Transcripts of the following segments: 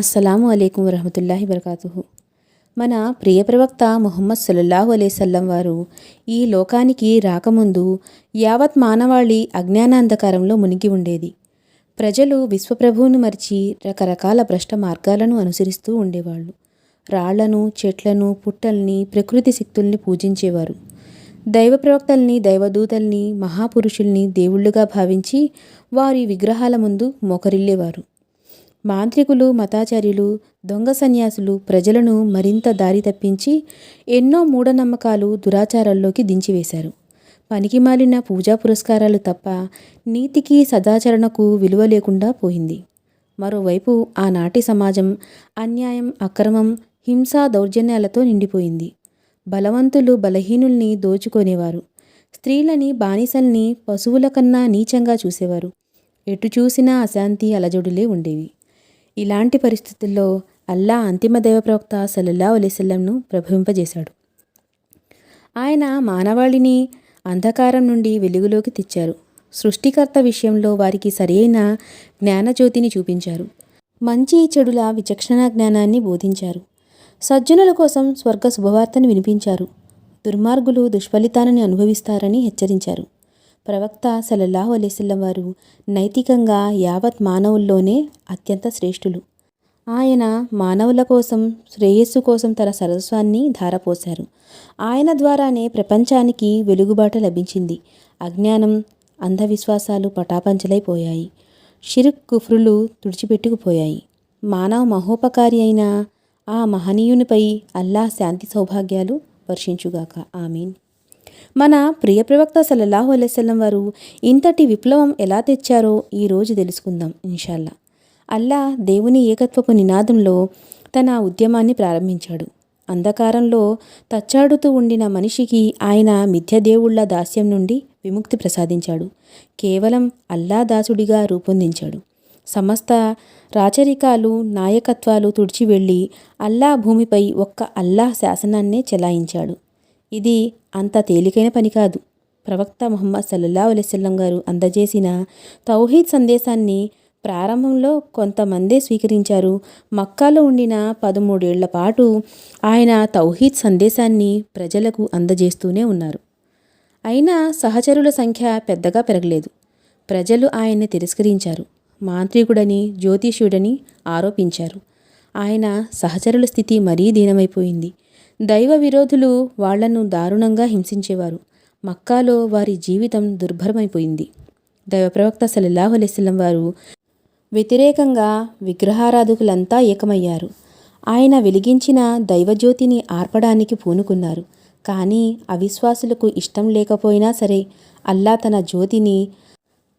అస్సలాము అయికం వరహమతుల్లాహి వరకాతు మన ప్రియ ప్రవక్త ముహమ్మద్ సల్లల్లాహు అలైసల్లం వారు ఈ లోకానికి రాకముందు యావత్ మానవాళి అజ్ఞానాంధకారంలో మునిగి ఉండేది. ప్రజలు విశ్వప్రభువును మరిచి రకరకాల భ్రష్ట మార్గాలను అనుసరిస్తూ ఉండేవాళ్ళు. రాళ్ళను చెట్లను పుట్టల్ని ప్రకృతి శక్తుల్ని పూజించేవారు. దైవ ప్రవక్తల్ని దైవదూతల్ని మహాపురుషుల్ని దేవుళ్ళుగా భావించి వారి విగ్రహాల ముందు మోకరిల్లేవారు. మాంత్రికులు మతాచార్యులు దొంగ సన్యాసులు ప్రజలను మరింత దారి తప్పించి ఎన్నో మూఢనమ్మకాలు దురాచారాల్లోకి దించివేశారు. పనికిమాలిన పూజా పురస్కారాలు తప్ప నీతికి సదాచరణకు విలువ లేకుండా పోయింది. మరోవైపు ఆనాటి సమాజం అన్యాయం అక్రమం హింసా దౌర్జన్యాలతో నిండిపోయింది. బలవంతులు బలహీనుల్ని దోచుకునేవారు. స్త్రీలని బానిసల్ని పశువుల కన్నా నీచంగా చూసేవారు. ఎటు చూసినా అశాంతి అలజడులే ఉండేవి. ఇలాంటి పరిస్థితుల్లో అల్లా అంతిమ దైవప్రవక్త సల్లల్లా అలైసల్లంను ప్రభవింపజేశాడు. ఆయన మానవాళిని అంధకారం నుండి వెలుగులోకి తెచ్చారు. సృష్టికర్త విషయంలో వారికి సరైన జ్ఞానజ్యోతిని చూపించారు. మంచి చెడుల విచక్షణ జ్ఞానాన్ని బోధించారు. సజ్జనుల కోసం స్వర్గ శుభవార్తను వినిపించారు. దుర్మార్గులు దుష్ఫలితాలను అనుభవిస్తారని హెచ్చరించారు. ప్రవక్త సల్లల్లాహు అలైస్లం వారు నైతికంగా యావత్ మానవుల్లోనే అత్యంత శ్రేష్ఠులు. ఆయన మానవుల కోసం శ్రేయస్సు కోసం తన సరస్వాన్ని ధారపోశారు. ఆయన ద్వారానే ప్రపంచానికి వెలుగుబాట లభించింది. అజ్ఞానం అంధవిశ్వాసాలు పటాపంచలైపోయాయి. షిరుక్ కుఫ్రులు తుడిచిపెట్టుకుపోయాయి. మానవ మహోపకారి అయిన ఆ మహనీయునిపై అల్లా శాంతి సౌభాగ్యాలు వర్షించుగాక. ఆమీన్. మన ప్రియ ప్రవక్త సల్లల్లాహు అలైవల్లం వారు ఇంతటి విప్లవం ఎలా తెచ్చారో ఈరోజు తెలుసుకుందాం ఇన్షాల్లా. అల్లా దేవుని ఏకత్వపు నినాదంలో తన ఉద్యమాన్ని ప్రారంభించాడు. అంధకారంలో తచ్చాడుతూ ఉండిన మనిషికి ఆయన మిథ్యదేవుళ్ళ దాస్యం నుండి విముక్తి ప్రసాదించాడు. కేవలం అల్లా దాసుడిగా రూపొందించాడు. సమస్త రాచరికాలు నాయకత్వాలు తుడిచివెళ్ళి అల్లా భూమిపై ఒక్క అల్లా శాసనాన్నే చెలాయించాడు. ఇది అంత తేలికైన పని కాదు. ప్రవక్త ముహమ్మద్ సల్లల్లా అలైస్లం గారు అందజేసిన తౌహీద్ సందేశాన్ని ప్రారంభంలో కొంతమందే స్వీకరించారు. మక్కాలో ఉండిన పదమూడేళ్ళ పాటు ఆయన తౌహీద్ సందేశాన్ని ప్రజలకు అందజేస్తూనే ఉన్నారు. అయినా సహచరుల సంఖ్య పెద్దగా పెరగలేదు. ప్రజలు ఆయన్ని తిరస్కరించారు. మాంత్రికుడని జ్యోతిష్యుడని ఆరోపించారు. ఆయన సహచరుల స్థితి మరీ దీనమైపోయింది. దైవ విరోధులు వాళ్ళను దారుణంగా హింసించేవారు. మక్కాలో వారి జీవితం దుర్భరమైపోయింది. దైవ ప్రవక్త సల్లల్లాహు అలైస్లం వారు వ్యతిరేకంగా విగ్రహారాధకులంతా ఏకమయ్యారు. ఆయన వెలిగించిన దైవజ్యోతిని ఆర్పడానికి పూనుకున్నారు. కానీ అవిశ్వాసులకు ఇష్టం లేకపోయినా సరే అల్లా తన జ్యోతిని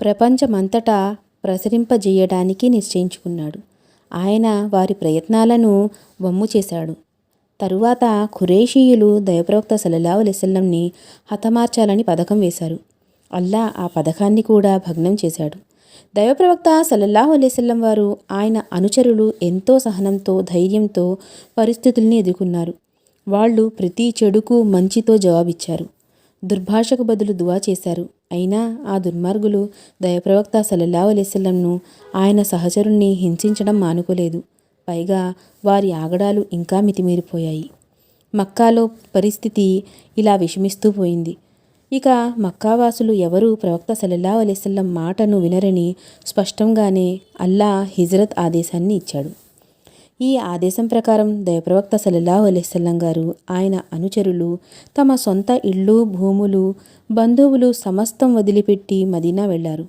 ప్రపంచమంతటా ప్రసరింపజేయడానికి నిశ్చయించుకున్నాడు. ఆయన వారి ప్రయత్నాలను వమ్ము చేశాడు. తరువాత ఖురేషీయులు దయప్రవక్త సల్లల్లా అలైవల్లంని హతమార్చాలని పథకం వేశారు. అల్లా ఆ పథకాన్ని కూడా భగ్నం చేశాడు. దైవప్రవక్త సల్లల్లాహు అలైవల్లం వారు ఆయన అనుచరులు ఎంతో సహనంతో ధైర్యంతో పరిస్థితుల్ని ఎదుర్కొన్నారు. వాళ్ళు ప్రతి చెడుకు మంచితో జవాబిచ్చారు. దుర్భాషకు బదులు దువా చేశారు. అయినా ఆ దుర్మార్గులు దయప్రవక్త సల్లల్లా అలైవల్లంను ఆయన సహచరుల్ని హింసించడం మానుకోలేదు. పైగా వారి ఆగడాలు ఇంకా మితిమీరిపోయాయి. మక్కాలో పరిస్థితి ఇలా విషమిస్తూ పోయింది. ఇక మక్కావాసులు ఎవరూ ప్రవక్త సల్లల్లా అలైవల్లం మాటను వినరని స్పష్టంగానే అల్లా హిజరత్ ఆదేశాన్ని ఇచ్చాడు. ఈ ఆదేశం ప్రకారం దయప్రవక్త సల్లల్లాహు అలైవల్లం గారు ఆయన అనుచరులు తమ సొంత ఇళ్ళు భూములు బంధువులు సమస్తం వదిలిపెట్టి మదీనా వెళ్ళారు.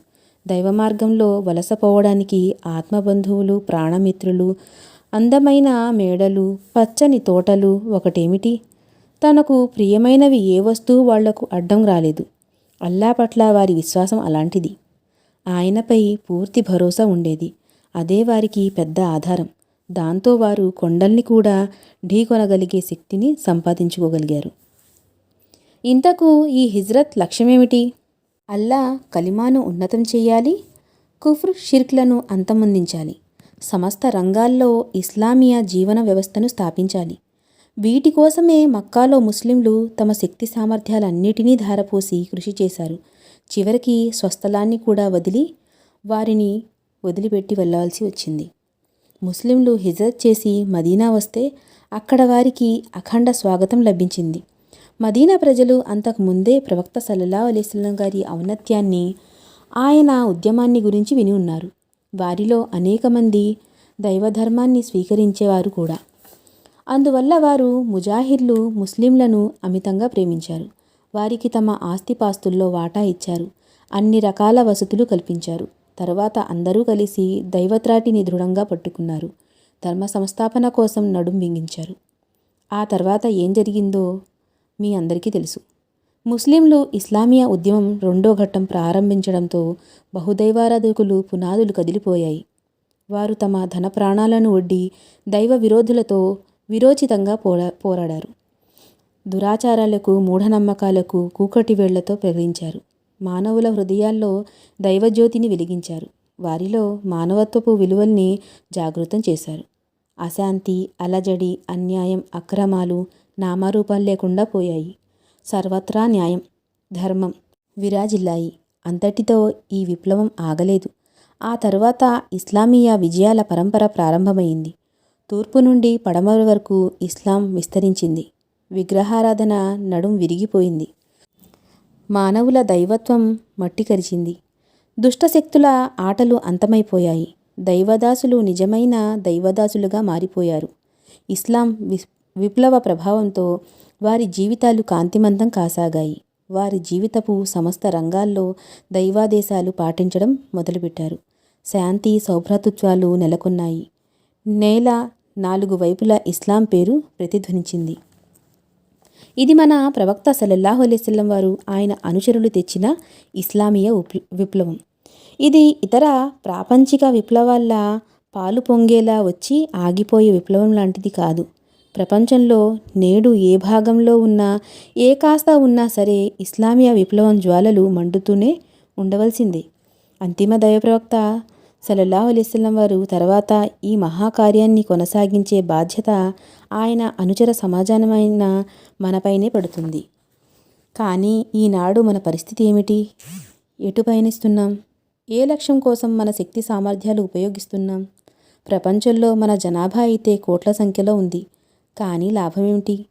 దైవ మార్గంలో వలసపోవడానికి ఆత్మబంధువులు ప్రాణమిత్రులు అందమైన మేడలు పచ్చని తోటలు ఒకటేమిటి? తనకు ప్రియమైనవి ఏ వస్తువు వాళ్ళకు అడ్డం రాలేదు. అల్లా పట్ల వారి విశ్వాసం అలాంటిది. ఆయనపై పూర్తి భరోసా ఉండేది. అదే వారికి పెద్ద ఆధారం. దాంతో వారు కొండల్ని కూడా ఢీకొనగలిగే శక్తిని సంపాదించుకోగలిగారు. ఇంతకు ఈ హిజ్రత్ లక్ష్యమేమిటి? అల్లా కలిమాను ఉన్నతం చేయాలి కుఫ్ర్ షిర్క్లను అంతమొందించాలి సమస్త రంగాల్లో ఇస్లామియా జీవన వ్యవస్థను స్థాపించాలి. వీటి కోసమే మక్కాలో ముస్లింలు తమ శక్తి సామర్థ్యాలన్నిటినీ ధారపోసి కృషి చేశారు. చివరికి స్వస్థలాన్ని కూడా వదిలి వారిని వదిలిపెట్టి వెళ్ళవలసి వచ్చింది. ముస్లింలు హిజరత్ చేసి మదీనా వస్తే అక్కడ వారికి అఖండ స్వాగతం లభించింది. మదీనా ప్రజలు అంతకు ముందే ప్రవక్త సల్లల్లా అలీస్లం గారి ఔన్నత్యాన్ని ఆయన ఉద్యమాన్ని గురించి విని ఉన్నారు. వారిలో అనేక మంది దైవధర్మాన్ని స్వీకరించేవారు కూడా. అందువల్ల వారు ముజాహిర్లు ముస్లింలను అమితంగా ప్రేమించారు. వారికి తమ ఆస్తిపాస్తుల్లో వాటా ఇచ్చారు. అన్ని రకాల వసతులు కల్పించారు. తర్వాత అందరూ కలిసి దైవత్రాటిని దృఢంగా పట్టుకున్నారు. ధర్మ సంస్థాపన కోసం నడుం బిగించారు. ఆ తర్వాత ఏం జరిగిందో మీ అందరికీ తెలుసు. ముస్లింలు ఇస్లామియా ఉద్యమం రెండో ఘట్టం ప్రారంభించడంతో బహుదైవారాధకులు పునాదులు కదిలిపోయాయి. వారు తమ ధన ప్రాణాలను ఒడ్డి దైవ విరోధులతో విరోచితంగా పోరా పోరాడారు. దురాచారాలకు మూఢనమ్మకాలకు కూకటి వేళ్ళతో ప్రవహించారు మానవుల హృదయాల్లో దైవజ్యోతిని వెలిగించారు. వారిలో మానవత్వపు విలువల్ని జాగృతం చేశారు. అశాంతి అలజడి అన్యాయం అక్రమాలు నామరూపం లేకుండా పోయాయి. సర్వత్రా న్యాయం ధర్మం విరాజిల్లాయి. అంతటితో ఈ విప్లవం ఆగలేదు. ఆ తరువాత ఇస్లామీయ విజయాల పరంపర ప్రారంభమైంది. తూర్పు నుండి పడమర వరకు ఇస్లాం విస్తరించింది. విగ్రహారాధన నడుం విరిగిపోయింది. మానవుల దైవత్వం మట్టి కరిచింది. దుష్టశక్తుల ఆటలు అంతమైపోయాయి. దైవదాసులు నిజమైన దైవదాసులుగా మారిపోయారు. ఇస్లాం విస్ విప్లవ ప్రభావంతో వారి జీవితాలు కాంతిమంతం కాసాగాయి. వారి జీవితపు సమస్త రంగాల్లో దైవాదేశాలు పాటించడం మొదలుపెట్టారు. శాంతి సౌభ్రాతృత్వాలు నెలకొన్నాయి. నేల నాలుగు వైపులా ఇస్లాం పేరు ప్రతిధ్వనించింది. ఇది మన ప్రవక్త సల్లల్లాహు అలైస్లం వారు ఆయన అనుచరులు తెచ్చిన ఇస్లామీయ ఉప్- విప్లవం. ఇది ఇతర ప్రాపంచిక విప్లవాల పాలు పొంగేలా వచ్చి ఆగిపోయే విప్లవం లాంటిది కాదు. ప్రపంచంలో నేడు ఏ భాగంలో ఉన్నా ఏ కాస్త ఉన్నా సరే ఇస్లామియా విప్లవం జ్వాలలు మండుతూనే ఉండవలసిందే. అంతిమ దైవప్రవక్త సలల్లా అలైస్లం వారు తర్వాత ఈ మహాకార్యాన్ని కొనసాగించే బాధ్యత ఆయన అనుచర సమాజమైన మనపైనే పడుతుంది. కానీ ఈనాడు మన పరిస్థితి ఏమిటి? ఎటు పయనిస్తున్నాం? ఏ లక్ష్యం కోసం మన శక్తి సామర్థ్యాలు ఉపయోగిస్తున్నాం? ప్రపంచంలో మన జనాభా అయితే కోట్ల సంఖ్యలో ఉంది. కానీ లాభమేమిటి?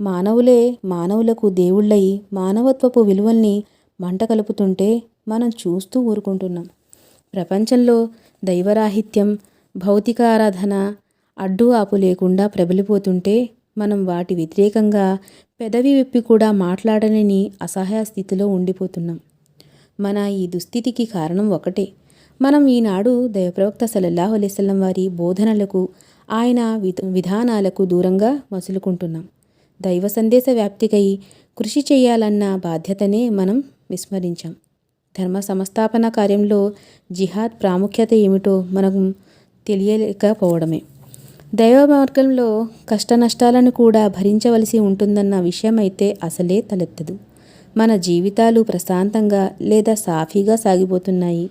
మానవులే మానవులకు దేవుళ్ళై మానవత్వపు విలువల్ని మంట కలుపుతుంటే మనం చూస్తూ ఊరుకుంటున్నాం. ప్రపంచంలో దైవరాహిత్యం భౌతిక ఆరాధన అడ్డు ఆపు లేకుండా ప్రబలిపోతుంటే మనం వాటి వ్యతిరేకంగా పెదవి విప్పి కూడా మాట్లాడలేని అసహాయ స్థితిలో ఉండిపోతున్నాం. మన ఈ దుస్థితికి కారణం ఒకటే. మనం ఈనాడు దైవప్రవక్త సలల్లాహు అలైస్లం వారి బోధనలకు ఆయన విధానాలకు దూరంగా మసులుకుంటున్నాం. దైవ సందేశ వ్యాప్తికై కృషి చేయాలన్న బాధ్యతనే మనం విస్మరించాం. ధర్మ సంస్థాపన కార్యంలో జిహాద్ ప్రాముఖ్యత ఏమిటో మనం తెలియలేకపోవడమే. దైవ మార్గంలో కష్ట నష్టాలను కూడా భరించవలసి ఉంటుందన్న విషయం అయితే అసలే తలెత్తదు. మన జీవితాలు ప్రశాంతంగా లేదా సాఫీగా సాగిపోతున్నాయి.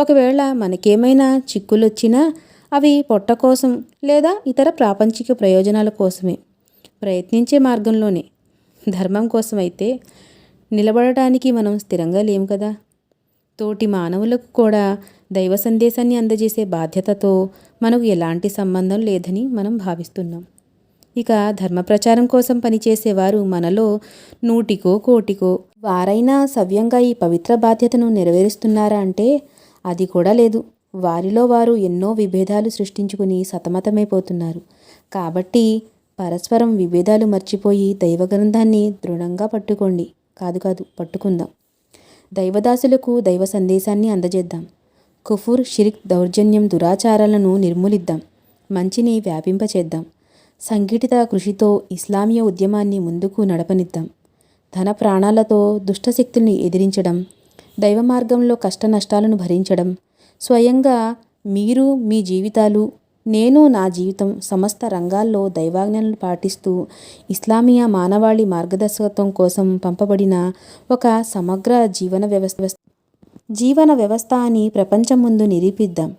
ఒకవేళ మనకేమైనా చిక్కులొచ్చినా అవి పొట్ట కోసం లేదా ఇతర ప్రాపంచిక ప్రయోజనాల కోసమే. ప్రయత్నించే మార్గంలోనే. ధర్మం కోసమైతే నిలబడటానికి మనం స్థిరంగా లేము కదా. తోటి మానవులకు కూడా దైవ సందేశాన్ని అందజేసే బాధ్యతతో మనకు ఎలాంటి సంబంధం లేదని మనం భావిస్తున్నాం. ఇక ధర్మ ప్రచారం కోసం పనిచేసేవారు మనలో నూటికో కోటికో వారైనా సవ్యంగా ఈ పవిత్ర బాధ్యతను నెరవేరుస్తున్నారా అంటే అది కూడా లేదు. వారిలో వారు ఎన్నో విభేదాలు సృష్టించుకుని సతమతమైపోతున్నారు. కాబట్టి పరస్పరం విభేదాలు మర్చిపోయి దైవ గ్రంథాన్ని దృఢంగా పట్టుకోండి. కాదు కాదు పట్టుకుందాం. దైవదాసులకు దైవ సందేశాన్ని అందజేద్దాం. కుఫుర్ షిరిక్ దౌర్జన్యం దురాచారాలను నిర్మూలిద్దాం. మంచిని వ్యాపింపచేద్దాం. సంఘటిత కృషితో ఇస్లామీయ ఉద్యమాన్ని ముందుకు నడపనిద్దాం. ధన ప్రాణాలతో దుష్టశక్తుల్ని ఎదిరించడం దైవ మార్గంలో కష్ట నష్టాలను భరించడం స్వయంగా మీరు మీ జీవితాలు నేను నా జీవితం సమస్త రంగాల్లో దైవాజ్ఞలను పాటిస్తూ ఇస్లామియా మానవాళి మార్గదర్శకత్వం కోసం పంపబడిన ఒక సమగ్ర జీవన వ్యవస్థ జీవన వ్యవస్థ అని ప్రపంచం ముందు నిరూపిద్దాం.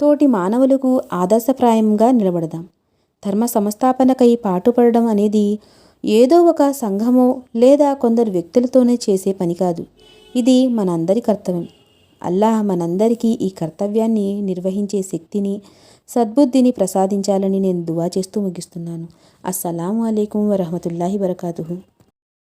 తోటి మానవులకు ఆదర్శప్రాయంగా నిలబడదాం. ధర్మ సంస్థాపనకై పాటుపడడం అనేది ఏదో ఒక సంఘమో లేదా కొందరు వ్యక్తులతోనే చేసే పని కాదు. ఇది మనందరి కర్తవ్యం. అల్లాహ్ మనందరికీ ఈ కర్తవ్యాన్ని నిర్వహించే శక్తిని సద్బుద్ధిని ప్రసాదించాలని నేను దువా చేస్తూ ముగిస్తున్నాను. అస్సలాము అయికం వరహమతుల్లాహి వరకాతుహు.